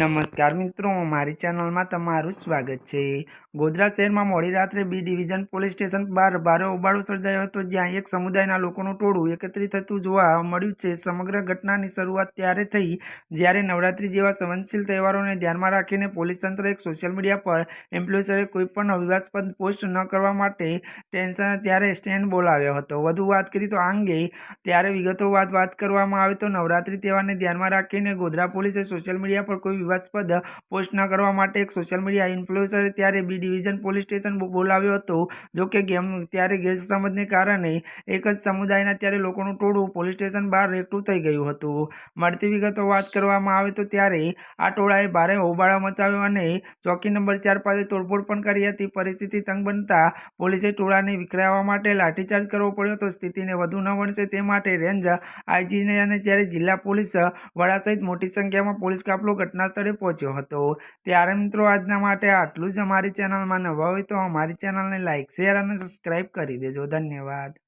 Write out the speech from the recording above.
નમસ્કાર મિત્રો, મારી ચેનલમાં તમારું સ્વાગત છે. ગોધરા શહેરમાં મોડી રાત્રે બી ડિવિઝન પોલીસ સ્ટેશન બહાર ભારે ઉબાળો સર્જાયો હતો, જ્યાં એક સમુદાયના લોકોનું ટોળું એકત્રિત થતું જોવા મળ્યું છે. સમગ્ર ઘટનાની શરૂઆત ત્યારે થઈ, જ્યારે નવરાત્રી જેવા સંવેદનશીલ તહેવારોને ધ્યાનમાં રાખીને પોલીસ તંત્ર એક સોશિયલ મીડિયા પર ઇન્ફ્લુએન્સરે કોઈપણ વિવાદાસ્પદ પોસ્ટ ન કરવા માટે ટેન્શન ત્યારે સ્ટેન્ડ બોલાવ્યો હતો. વધુ વાત કરી તો આ અંગે ત્યારે વિગતો વાત વાત કરવામાં આવે તો નવરાત્રી તહેવારને ધ્યાનમાં રાખીને ગોધરા પોલીસે સોશિયલ મીડિયા પર કોઈ વિવાદાસ્પદ પોસ્ટ ન કરવા માટે એક સોશિયલ મીડિયા ઇન્ફ્લુએન્સરે ત્યારે બી ડિવિઝન પોલીસ સ્ટેશન બોલાવ્યો હતો. જો કે ગેમ ત્યારે ગેરસમજને કારણે એક જ સમુદાયના ત્યારે લોકોનું ટોળું પોલીસ સ્ટેશન બહાર એકઠું થઈ ગયું હતું. મળતી વિગતો વાત કરવામાં આવે તો ત્યારે આ ટોળાએ ભારે હોબાળો મચાવ્યો અને ચોકી નંબર ચાર પાસે તોડફોડ પણ કરી હતી. પરિસ્થિતિ તંગ બનતા પોલીસે ટોળાને વિખરાવવા માટે લાઠીચાર્જ કરવો પડ્યો હતો સ્થિતિને વધુ ન વણસે તે માટે રેન્જ આઈજીને અને ત્યારે જિલ્લા પોલીસ વડા સહિત મોટી સંખ્યામાં પોલીસ કાફલો ઘટના સ્થળે પહોંચ્યો હતો. ત્યારે મિત્રો, આજના માટે આટલું જ અમારી ચેનલમાં નવા હોય તો અમારી ચેનલને લાઇક શેર અને સબસ્ક્રાઈબ કરી દેજો. ધન્યવાદ.